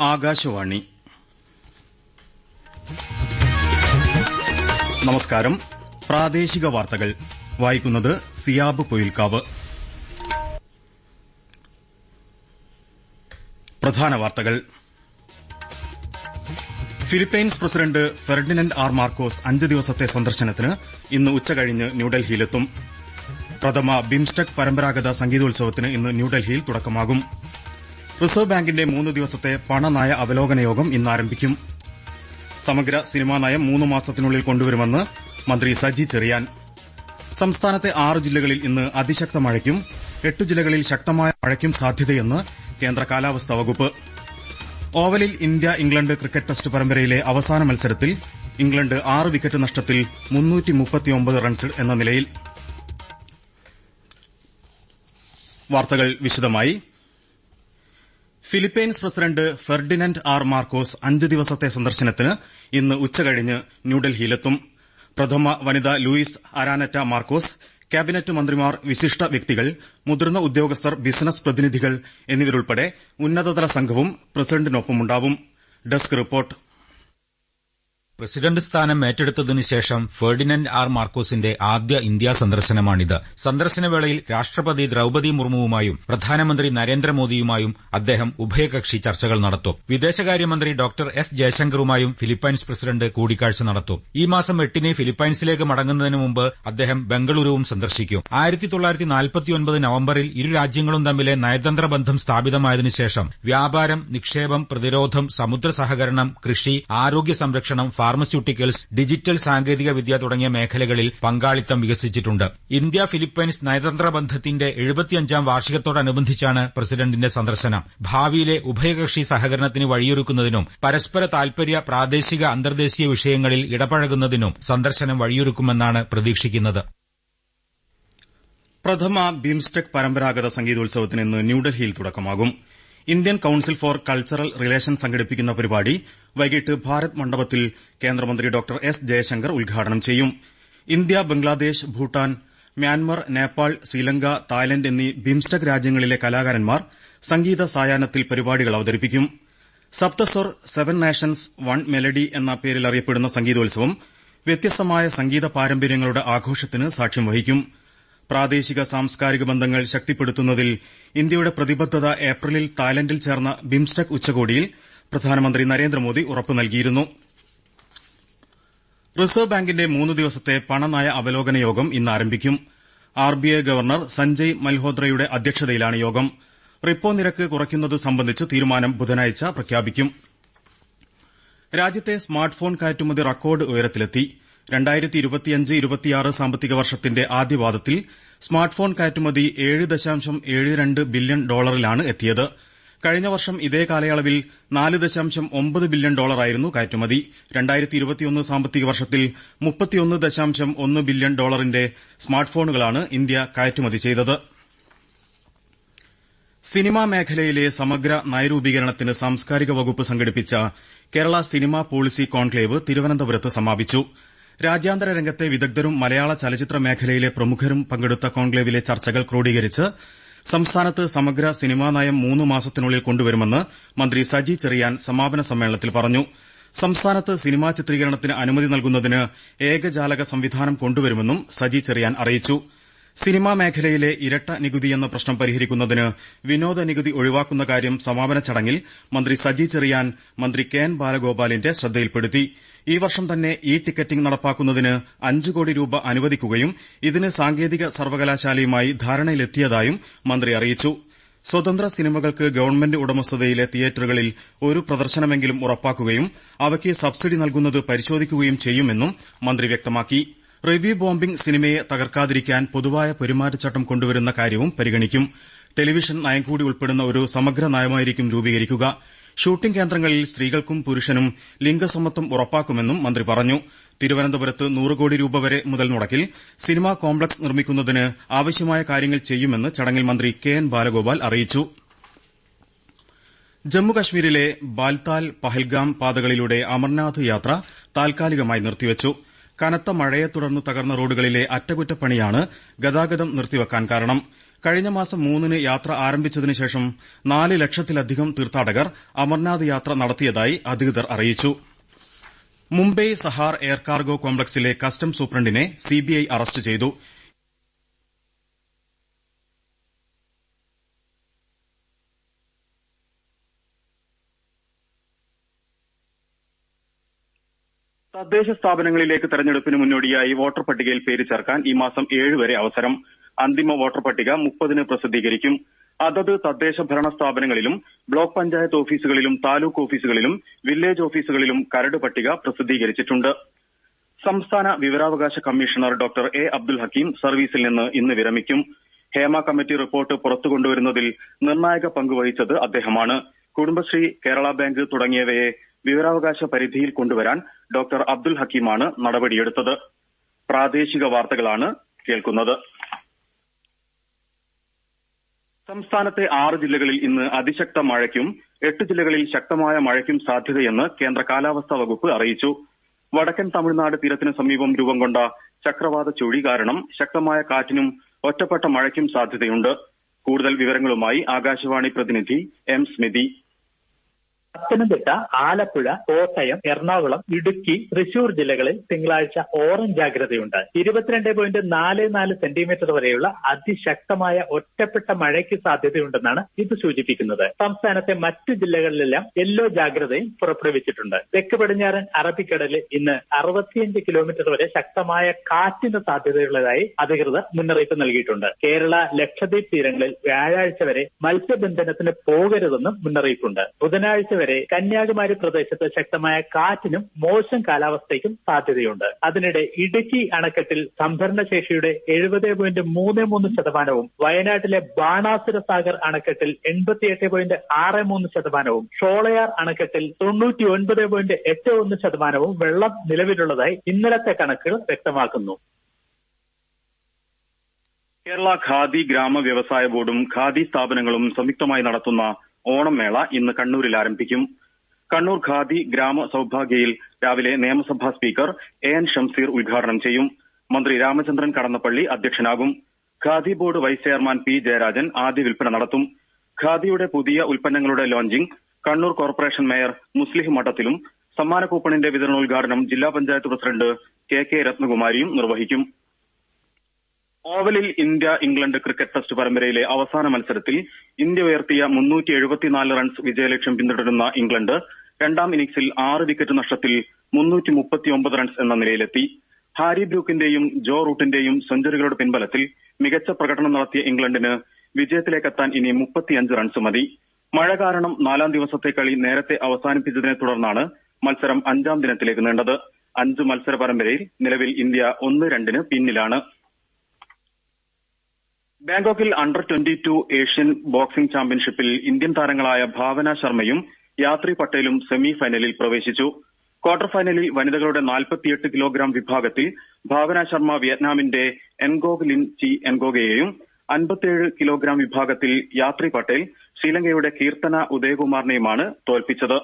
ആകാശവാണി. നമസ്കാരം. പ്രാദേശിക വാർത്തകൾ. വായിക്കുന്നത് സിയാബ് പൊയിൽക്കാവ്. പ്രധാന വാർത്തകൾ. Philippines president Ferdinand R Marcos അഞ്ച് ദിവസത്തെ സന്ദർശനത്തിന് ഇന്ന് ഉച്ചകഴിഞ്ഞ് ന്യൂഡൽഹിയിലെത്തും. പ്രഥമ ബിംസ്റ്റെക് പരമ്പരാഗത സംഗീതോത്സവത്തിന് ഇന്ന് ന്യൂഡൽഹിയിൽ തുടക്കമാകും. റിസർവ് ബാങ്കിന്റെ മൂന്ന് ദിവസത്തെ പണനയ അവലോകന യോഗം ഇന്ന് ആരംഭിക്കും സമഗ്ര സിനിമാ നയം മൂന്ന് മാസത്തിനുള്ളിൽ കൊണ്ടുവരുമെന്ന് മന്ത്രി സജി ചെറിയാൻ. സംസ്ഥാനത്തെ ആറ് ജില്ലകളിൽ ഇന്ന് അതിശക്ത മഴയ്ക്കും എട്ട് ജില്ലകളിൽ ശക്തമായ മഴയ്ക്കും സാധ്യതയെന്ന് കേന്ദ്ര കാലാവസ്ഥാ വകുപ്പ്. ഓവലിൽ ഇന്ത്യ ഇംഗ്ലണ്ട് ക്രിക്കറ്റ് ടെസ്റ്റ് പരമ്പരയിലെ അവസാന മത്സരത്തിൽ ഇംഗ്ലണ്ട് ആറ് വിക്കറ്റ് നഷ്ടത്തിൽ റൺസ് എന്ന നിലയിൽ. വാർത്തകൾ വിശദമായി. Philippines president Ferdinand R Marcos അഞ്ച് ദിവസത്തെ സന്ദർശനത്തിന് ഇന്ന് ഉച്ചകഴിഞ്ഞ് ന്യൂഡൽഹിയിലെത്തും. പ്രഥമ വനിത ലൂയിസ് അരാനറ്റ മാർക്കോസ് ക്യാബിനറ്റ് മന്ത്രിമാർ വിശിഷ്ട വ്യക്തികൾ മുതിർന്ന ഉദ്യോഗസ്ഥർ ബിസിനസ് പ്രതിനിധികൾ എന്നിവരുൾപ്പെടെ ഉന്നതതല സംഘവും പ്രസിഡന്റിനൊപ്പമുണ്ടാവും. Desk report. പ്രസിഡന്റ് സ്ഥാനം ഏറ്റെടുത്തതിനു ശേഷം ഫെർഡിനന്റ് ആർ മാർക്കോസിന്റെ ആദ്യ ഇന്ത്യാ സന്ദർശനമാണിത്. സന്ദർശനവേളയിൽ രാഷ്ട്രപതി ദ്രൌപതി മുർമുവുമായും പ്രധാനമന്ത്രി നരേന്ദ്രമോദിയുമായും അദ്ദേഹം ഉഭയകക്ഷി ചർച്ചകൾ നടത്തും. വിദേശകാര്യമന്ത്രി ഡോക്ടർ എസ് ജയശങ്കറുമായും ഫിലിപ്പൈൻസ് പ്രസിഡന്റ് കൂടിക്കാഴ്ച നടത്തും. ഈ മാസം എട്ടിന് ഫിലിപ്പൈൻസിലേക്ക് മടങ്ങുന്നതിന് മുമ്പ് അദ്ദേഹം ബംഗളൂരുവും സന്ദർശിക്കും. ആയിരത്തി തൊള്ളായിരത്തി നാൽപ്പത്തിയൊൻപത് നവംബറിൽ ഇരു രാജ്യങ്ങളും തമ്മിലെ നയതന്ത്ര ബന്ധം സ്ഥാപിതമായതിനു ശേഷം വ്യാപാരം നിക്ഷേപം പ്രതിരോധം സമുദ്ര സഹകരണം കൃഷി ആരോഗ്യ സംരക്ഷണം ഫാർമസ്യൂട്ടിക്കൽസ് ഡിജിറ്റൽ സാങ്കേതിക വിദ്യ തുടങ്ങിയ മേഖലകളിൽ പങ്കാളിത്തം വികസിച്ചിട്ടുണ്ട്. ഇന്ത്യ ഫിലിപ്പൈൻസ് നയതന്ത്ര ബന്ധത്തിന്റെ എഴുപത്തിയഞ്ചാം വാർഷികത്തോടനുബന്ധിച്ചാണ് പ്രസിഡന്റിന്റെ സന്ദർശനം. ഭാവിയിലെ ഉഭയകക്ഷി സഹകരണത്തിന് വഴിയൊരുക്കുന്നതിനും പരസ്പര താൽപര്യ പ്രാദേശിക അന്തർദേശീയ വിഷയങ്ങളിൽ ഇടപഴകുന്നതിനും സന്ദർശനം വഴിയൊരുക്കുമെന്നാണ് പ്രതീക്ഷിക്കുന്നത്. പ്രഥമ ബിംസ്റ്റെക് പരമ്പരാഗത സംഗീതോത്സവത്തിന് ഇന്ന് ന്യൂഡൽഹിയിൽ തുടക്കമാകും. Indian council for cultural relation സംഘടിപ്പിക്കുന്ന പരിപാടി വൈകിട്ട് ഭാരത് മണ്ഡപത്തിൽ കേന്ദ്രമന്ത്രി ഡോക്ടർ എസ് ജയശങ്കർ ഉദ്ഘാടനം ചെയ്യും. India Bangladesh Bhutan Myanmar Nepal Sri Lanka Thailand എന്നീ ബിംസ്റ്റെക് രാജ്യങ്ങളിലെ കലാകാരന്മാർ സംഗീത സായാഹ്നത്തിൽ പരിപാടികൾ അവതരിപ്പിക്കും. Saptaswar seven nations one melody എന്ന പേരിൽ അറിയപ്പെടുന്ന സംഗീതോത്സവം വ്യത്യസ്തമായ സംഗീത പാരമ്പര്യങ്ങളുടെ ആഘോഷത്തിന് സാക്ഷ്യം വഹിക്കും. പ്രാദേശിക സാംസ്കാരിക ബന്ധങ്ങൾ ശക്തിപ്പെടുത്തുന്നതിൽ ഇന്ത്യയുടെ പ്രതിബദ്ധത ഏപ്രിലിൽ തായ്ലന്റിൽ ചേർന്ന ബിംസ്റ്റെക് ഉച്ചകോടിയിൽ പ്രധാനമന്ത്രി നരേന്ദ്രമോദി ഉറപ്പു നൽകിയിരുന്നു. റിസർവ് ബാങ്കിന്റെ മൂന്ന് ദിവസത്തെ പണനയ അവലോകന യോഗം ഇന്ന് ആരംഭിക്കും ആർബിഐ ഗവർണർ സഞ്ജയ് മൽഹോത്രയുടെ അധ്യക്ഷതയിലാണ് യോഗം. റിപ്പോ നിരക്ക് കുറയ്ക്കുന്നത് സംബന്ധിച്ച് തീരുമാനം ബുധനാഴ്ച പ്രഖ്യാപിക്കും. രാജ്യത്തെ സ്മാർട്ട് ഫോൺ കയറ്റുമതി റെക്കോർഡ് ഉയരത്തിലെത്തി. സാമ്പത്തിക വർഷത്തിന്റെ ആദ്യപാദത്തിൽ സ്മാർട്ട് ഫോൺ കയറ്റുമതി ഏഴ് ദശാംശം ഏഴ് രണ്ട് ബില്യൺ ഡോളറിലാണ് എത്തിയത്. കഴിഞ്ഞ വർഷം ഇതേ കാലയളവിൽ നാല് ദശാംശം ഒമ്പത് ബില്യൺ ഡോളറായിരുന്നു കയറ്റുമതി. രണ്ടായിരത്തി ഇരുപത്തിയൊന്ന് സാമ്പത്തിക വർഷത്തിൽ മുപ്പത്തിയൊന്ന് ദശാംശം ഒന്ന് ബില്യൺ ഡോളറിന്റെ സ്മാർട്ട് ഫോണുകളാണ് ഇന്ത്യ കയറ്റുമതി ചെയ്തത്. സിനിമാ മേഖലയിലെ സമഗ്ര നയരൂപീകരണത്തിന് സാംസ്കാരിക വകുപ്പ് സംഘടിപ്പിച്ച കേരള സിനിമാ പോളിസി കോൺക്ലേവ് തിരുവനന്തപുരത്ത് സമാപിച്ചു. രാജ്യാന്തര രംഗത്തെ വിദഗ്ധരും മലയാള ചലച്ചിത്ര മേഖലയിലെ പ്രമുഖരും പങ്കെടുത്ത കോൺക്ലേവിലെ ചർച്ചകൾ ക്രോഡീകരിച്ച് സംസ്ഥാനത്ത് സമഗ്ര സിനിമാ നയം മൂന്ന് മാസത്തിനുള്ളിൽ കൊണ്ടുവരുമെന്ന് മന്ത്രി സജി ചെറിയാൻ സമാപന സമ്മേളനത്തിൽ പറഞ്ഞു. സംസ്ഥാനത്ത് സിനിമാ ചിത്രീകരണത്തിന് അനുമതി നൽകുന്നതിന് ഏകജാലക സംവിധാനം കൊണ്ടുവരുമെന്നും സജി ചെറിയാൻ അറിയിച്ചു. സിനിമാ മേഖലയിലെ ഇരട്ട നികുതിയെന്ന പ്രശ്നം പരിഹരിക്കുന്നതിന് വിനോദ നികുതി ഒഴിവാക്കുന്ന കാര്യം സമാപന ചടങ്ങിൽ മന്ത്രി സജി ചെറിയാൻ മന്ത്രി കെ എൻ ബാലഗോപാലിന്റെ ശ്രദ്ധയിൽപ്പെടുത്തി. ഈ വർഷം തന്നെ ഇ ടിക്കറ്റിംഗ് നടപ്പാക്കുന്നതിന് അഞ്ച് കോടി രൂപ അനുവദിക്കുകയും ഇതിന് സാങ്കേതിക സർവകലാശാലയുമായി ധാരണയിലെത്തിയതായും മന്ത്രി അറിയിച്ചു. സ്വതന്ത്ര സിനിമകൾക്ക് ഗവൺമെന്റ് ഉടമസ്ഥതയിലെ തിയേറ്ററുകളിൽ ഒരു പ്രദർശനമെങ്കിലും ഉറപ്പാക്കുകയും അവയ്ക്ക് സബ്സിഡി നൽകുന്നത് പരിശോധിക്കുകയും ചെയ്യുമെന്നും മന്ത്രി വ്യക്തമാക്കി. റിവ്യൂ ബോംബിംഗ് സിനിമയെ തകർക്കാതിരിക്കാൻ പൊതുവായ പെരുമാറ്റച്ചട്ടം കൊണ്ടുവരുന്ന കാര്യവും പരിഗണിക്കും. ടെലിവിഷൻ നയം കൂടി ഉൾപ്പെടുന്ന ഒരു സമഗ്ര നയമായിരിക്കും രൂപീകരിക്കുക. ഷൂട്ടിംഗ് കേന്ദ്രങ്ങളിൽ സ്ത്രീകൾക്കും പുരുഷനും ലിംഗസമത്വം ഉറപ്പാക്കുമെന്നും മന്ത്രി പറഞ്ഞു. തിരുവനന്തപുരത്ത് നൂറ് കോടി രൂപ വരെ മുതൽ മുടക്കിൽ സിനിമാ കോംപ്ലക്സ് നിർമ്മിക്കുന്നതിന് ആവശ്യമായ കാര്യങ്ങൾ ചെയ്യുമെന്ന് ചടങ്ങിൽ മന്ത്രി കെ എൻ ബാലഗോപാൽ അറിയിച്ചു. ജമ്മുകശ്മീരിലെ ബാൽതാൽ പഹൽഗാം പാതകളിലൂടെ അമർനാഥ് യാത്ര താൽക്കാലികമായി നിർത്തിവച്ചു. കനത്ത മഴയെ തുടർന്ന് തകർന്ന റോഡുകളിലെ അറ്റകുറ്റപ്പണിയാണ് ഗതാഗതം നിർത്തിവെക്കാൻ കാരണം. കഴിഞ്ഞ മാസം മൂന്നിന് യാത്ര ആരംഭിച്ചതിനുശേഷം നാല് ലക്ഷത്തിലധികം തീർത്ഥാടകർ അമർനാഥ് യാത്ര നടത്തിയതായി അധികൃതർ അറിയിച്ചു. മുംബൈ സഹാർ എയർ കാർഗോ കോംപ്ലക്സിലെ കസ്റ്റംസ് സൂപ്രണ്ടിനെ സിബിഐ അറസ്റ്റ് ചെയ്തു. തദ്ദേശ സ്ഥാപനങ്ങളിലേക്ക് തെരഞ്ഞെടുപ്പിന് മുന്നോടിയായി വോട്ടർ പട്ടികയിൽ പേര് ചേർക്കാൻ ഈ മാസം ഏഴ് വരെ അവസരം. അന്തിമ വോട്ടർ പട്ടിക മുപ്പതിന് പ്രസിദ്ധീകരിക്കും. അതത് തദ്ദേശ ഭരണ സ്ഥാപനങ്ങളിലും ബ്ലോക്ക് പഞ്ചായത്ത് ഓഫീസുകളിലും താലൂക്ക് ഓഫീസുകളിലും വില്ലേജ് ഓഫീസുകളിലും കരട് പട്ടിക പ്രസിദ്ധീകരിച്ചിട്ടുണ്ട്. സംസ്ഥാന വിവരാവകാശ commissioner doctor A Abdul Hakeem സർവീസിൽ നിന്ന് ഇന്ന് വിരമിക്കും. ഹേമ കമ്മിറ്റി റിപ്പോർട്ട് പുറത്തു കൊണ്ടുവരുന്നതിൽ നിർണായക പങ്കുവഹിച്ചത് അദ്ദേഹമാണ്. കുടുംബശ്രീ കേരള ബാങ്ക് തുടങ്ങിയവയെ വിവരാവകാശ പരിധിയിൽ കൊണ്ടുവരാൻ ഡോക്ടർ അബ്ദുൽ ഹക്കീമാണ് നടപടിയെടുത്തത്. പ്രാദേശിക വാർത്തകളാണ് കേൾക്കുന്നത്. സംസ്ഥാനത്തെ ആറ് ജില്ലകളിൽ ഇന്ന് അതിശക്ത മഴയ്ക്കും എട്ട് ജില്ലകളിൽ ശക്തമായ മഴയ്ക്കും സാധ്യതയെന്ന് കേന്ദ്ര കാലാവസ്ഥാ വകുപ്പ് അറിയിച്ചു. വടക്കൻ തമിഴ്നാട് തീരത്തിന് സമീപം രൂപം കൊണ്ട ചക്രവാത ചുഴി കാരണം ശക്തമായ കാറ്റിനും ഒറ്റപ്പെട്ട മഴയ്ക്കും സാധ്യതയുണ്ട്. കൂടുതൽ വിവരങ്ങളുമായി ആകാശവാണി പ്രതിനിധി എം സ്മിതി. പത്തനംതിട്ട ആലപ്പുഴ കോട്ടയം എറണാകുളം ഇടുക്കി തൃശൂർ ജില്ലകളിൽ തിങ്കളാഴ്ച ഓറഞ്ച് ജാഗ്രതയുണ്ട്. ഇരുപത്തിരണ്ട് പോയിന്റ് നാല് നാല് സെന്റിമീറ്റർ വരെയുള്ള അതിശക്തമായ ഒറ്റപ്പെട്ട മഴയ്ക്ക് സാധ്യതയുണ്ടെന്നാണ് ഇത് സൂചിപ്പിക്കുന്നത്. സംസ്ഥാനത്തെ മറ്റു ജില്ലകളിലെല്ലാം യെല്ലോ ജാഗ്രതയും പുറപ്പെടുവിച്ചിട്ടുണ്ട്. തെക്ക് പടിഞ്ഞാറൻ അറബിക്കടലിൽ ഇന്ന് അറുപത്തിയഞ്ച് കിലോമീറ്റർ വരെ ശക്തമായ കാറ്റിന് സാധ്യതയുള്ളതായി അധികൃതർ മുന്നറിയിപ്പ് നൽകിയിട്ടുണ്ട്. കേരള ലക്ഷദ്വീപ് തീരങ്ങളിൽ വ്യാഴാഴ്ച വരെ മത്സ്യബന്ധനത്തിന് പോകരുതെന്നും മുന്നറിയിപ്പുണ്ട്. ബുധനാഴ്ച വരെ കന്യാകുമാരി പ്രദേശത്ത് ശക്തമായ കാറ്റിനും മോശം കാലാവസ്ഥയ്ക്കും സാധ്യതയുണ്ട്. അതിനിടെ ഇടുക്കി അണക്കെട്ടിൽ സംഭരണശേഷിയുടെ എഴുപത് പോയിന്റ് മൂന്ന് മൂന്ന് ശതമാനവും വയനാട്ടിലെ ബാണാസുര സാഗർ അണക്കെട്ടിൽ എൺപത്തിയെട്ട് പോയിന്റ് ആറ് മൂന്ന് ശതമാനവും ഷോളയാർ അണക്കെട്ടിൽ തൊണ്ണൂറ്റി ഒൻപത് പോയിന്റ് എട്ട് ഒന്ന് ശതമാനവും വെള്ളം നിലവിലുള്ളതായി ഇന്നലത്തെ കണക്കുകൾ വ്യക്തമാക്കുന്നു. കേരള ഖാദി ഗ്രാമ വ്യവസായ ബോർഡും ഖാദി സ്ഥാപനങ്ങളും സംയുക്തമായി നടത്തുന്ന ഓണം മേള ഇന്ന് കണ്ണൂരിൽ ആരംഭിക്കും. കണ്ണൂർ ഖാദി ഗ്രാമ സൌഭാഗ്യയിൽ രാവിലെ നിയമസഭാ സ്പീക്കർ എ എൻ ഷംസീർ ഉദ്ഘാടനം ചെയ്യും. മന്ത്രി Ramachandran Kadannappally അധ്യക്ഷനാകും. Khadi board vice chairman P Jayarajan ആദ്യ വിൽപ്പന നടത്തും. ഖാദിയുടെ പുതിയ ഉൽപ്പന്നങ്ങളുടെ launching Kannur corporation mayor Muslih മഠത്തിലും സമ്മാന കൂപ്പണിന്റെ വിതരണോദ്ഘാടനം ജില്ലാ പഞ്ചായത്ത് പ്രസിഡന്റ് കെ കെ രത്നകുമാരിയും നിർവഹിക്കും. ഓവലിൽ ഇന്ത്യ ഇംഗ്ലണ്ട് ക്രിക്കറ്റ് ടെസ്റ്റ് പരമ്പരയിലെ അവസാന മത്സരത്തിൽ ഇന്ത്യ ഉയർത്തിയ മുന്നൂറ്റി എഴുപത്തിനാല് റൺസ് വിജയലക്ഷ്യം പിന്തുടരുന്ന ഇംഗ്ലണ്ട് രണ്ടാം ഇന്നിംഗ്സിൽ ആറ് വിക്കറ്റ് നഷ്ടത്തിൽ മുന്നൂറ്റി മുപ്പത്തിയൊമ്പത് റൺസ് എന്ന നിലയിലെത്തി. ഹാരി ബ്രൂക്കിന്റെയും ജോ റൂട്ടിന്റെയും സെഞ്ചുറികളുടെ പിൻബലത്തിൽ മികച്ച പ്രകടനം നടത്തിയ ഇംഗ്ലണ്ടിന് വിജയത്തിലേക്കെത്താൻ ഇനി മുപ്പത്തിയഞ്ച് റൺസ് മതി. മഴ കാരണം നാലാം ദിവസത്തെ കളി നേരത്തെ അവസാനിപ്പിച്ചതിനെ തുടർന്നാണ് മത്സരം അഞ്ചാം ദിനത്തിലേക്ക് നീണ്ടത്. അഞ്ച് മത്സര പരമ്പരയിൽ നിലവിൽ ഇന്ത്യ ഒന്ന് രണ്ടിന് പിന്നിലാണ്. ബാങ്കോക്കിൽ under twenty two Asian boxing ചാമ്പ്യൻഷിപ്പിൽ ഇന്ത്യൻ താരങ്ങളായ ഭാവന ശർമ്മയും യാത്രി പട്ടേലും സെമി ഫൈനലിൽ പ്രവേശിച്ചു. ക്വാർട്ടർ ഫൈനലിൽ വനിതകളുടെ നാൽപ്പത്തിയെട്ട് കിലോഗ്രാം വിഭാഗത്തിൽ ഭാവന ശർമ്മ വിയറ്റ്നാമിന്റെ എൻഗോഗ് ലിൻ ചി എൻഗോഗയെയും അൻപത്തിയേഴ് കിലോഗ്രാം വിഭാഗത്തിൽ യാത്രി പട്ടേൽ ശ്രീലങ്കയുടെ കീർത്തന ഉദയകുമാറിനെയുമാണ് തോൽപ്പിച്ചത്.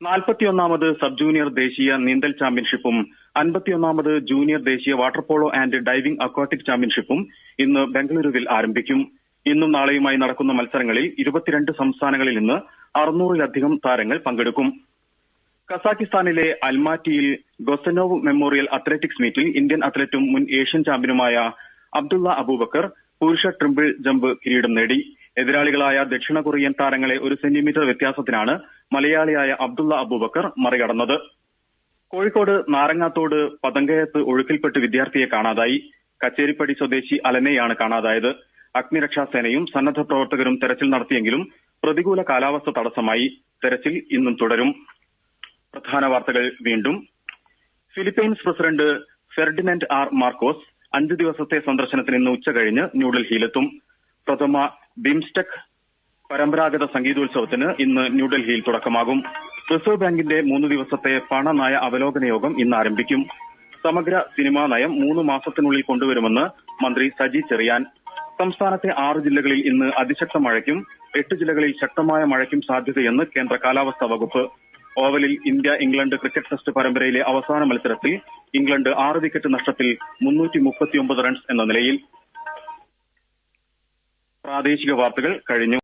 നാൽപ്പത്തിയൊന്നാമത് സബ് ജൂനിയർ ദേശീയ നീന്തൽ ചാമ്പ്യൻഷിപ്പും അൻപത്തിയൊന്നാമത് ജൂനിയർ ദേശീയ water polo and diving aquatic ചാമ്പ്യൻഷിപ്പും ഇന്ന് ബംഗളൂരുവിൽ ആരംഭിക്കും. ഇന്നും നാളെയുമായി നടക്കുന്ന മത്സരങ്ങളിൽ ഇരുപത്തിരണ്ട് സംസ്ഥാനങ്ങളിൽ നിന്ന് അറുന്നൂറിലധികം താരങ്ങൾ പങ്കെടുക്കും. കസാക്കിസ്ഥാനിലെ അൽമാറ്റിയിൽ ഗൊസനോവ് മെമ്മോറിയൽ അത്ലറ്റിക്സ് മീറ്റിൽ ഇന്ത്യൻ അത്ലറ്റും മുൻ ഏഷ്യൻ ചാമ്പ്യനുമായ അബ്ദുള്ള അബൂബക്കർ പുരുഷ ട്രിമ്പിൾ ജമ്പ് കിരീടം നേടി. എതിരാളികളായ ദക്ഷിണ കൊറിയൻ താരങ്ങളെ ഒരു സെന്റിമീറ്റർ വ്യത്യാസത്തിനാണ് മലയാളിയായ അബ്ദുള്ള അബൂബക്കർ മറികടന്നത്. കോഴിക്കോട് നാരങ്ങാത്തോട് പതങ്കയത്ത് ഒഴുക്കിൽപ്പെട്ട് വിദ്യാർത്ഥിയെ കാണാതായി. കച്ചേരിപ്പടി സ്വദേശി അലനെയാണ് കാണാതായത്. അഗ്നിരക്ഷാസേനയും സന്നദ്ധ പ്രവർത്തകരും തെരച്ചിൽ നടത്തിയെങ്കിലും പ്രതികൂല കാലാവസ്ഥ തടസ്സമായി. തെരച്ചിൽ ഇന്നും തുടരും. പ്രധാന വാർത്തകൾ വീണ്ടും. Philippines president Ferdinand R Marcos അഞ്ച് ദിവസത്തെ സന്ദർശനത്തിന് ഇന്ന് ഉച്ചകഴിഞ്ഞ് ന്യൂഡൽഹിയിലെത്തും. പ്രഥമ ബിംസ്റ്റെക് പരമ്പരാഗത സംഗീതോത്സവത്തിന് ഇന്ന് ന്യൂഡൽഹിയിൽ തുടക്കമാകും. റിസർവ് ബാങ്കിന്റെ മൂന്ന് ദിവസത്തെ പണനയ അവലോകന യോഗം ഇന്ന് ആരംഭിക്കും. സമഗ്ര സിനിമാ നയം മൂന്ന് മാസത്തിനുള്ളിൽ കൊണ്ടുവരുമെന്ന് മന്ത്രി സജി ചെറിയാൻ. സംസ്ഥാനത്തെ ആറ് ജില്ലകളിൽ ഇന്ന് അതിശക്ത മഴയ്ക്കും എട്ട് ജില്ലകളിൽ ശക്തമായ മഴയ്ക്കും സാധ്യതയെന്ന് കേന്ദ്ര കാലാവസ്ഥാ വകുപ്പ്. ഓവലിൽ ഇന്ത്യ ഇംഗ്ലണ്ട് ക്രിക്കറ്റ് ടെസ്റ്റ് പരമ്പരയിലെ അവസാന മത്സരത്തിൽ ഇംഗ്ലണ്ട് ആറ് വിക്കറ്റ് നഷ്ടത്തിൽ മുന്നൂറ്റി മുപ്പത്തിയൊമ്പത് റൺസ് എന്ന നിലയിൽ. പ്രാദേശിക വാർത്തകൾ കഴിഞ്ഞു.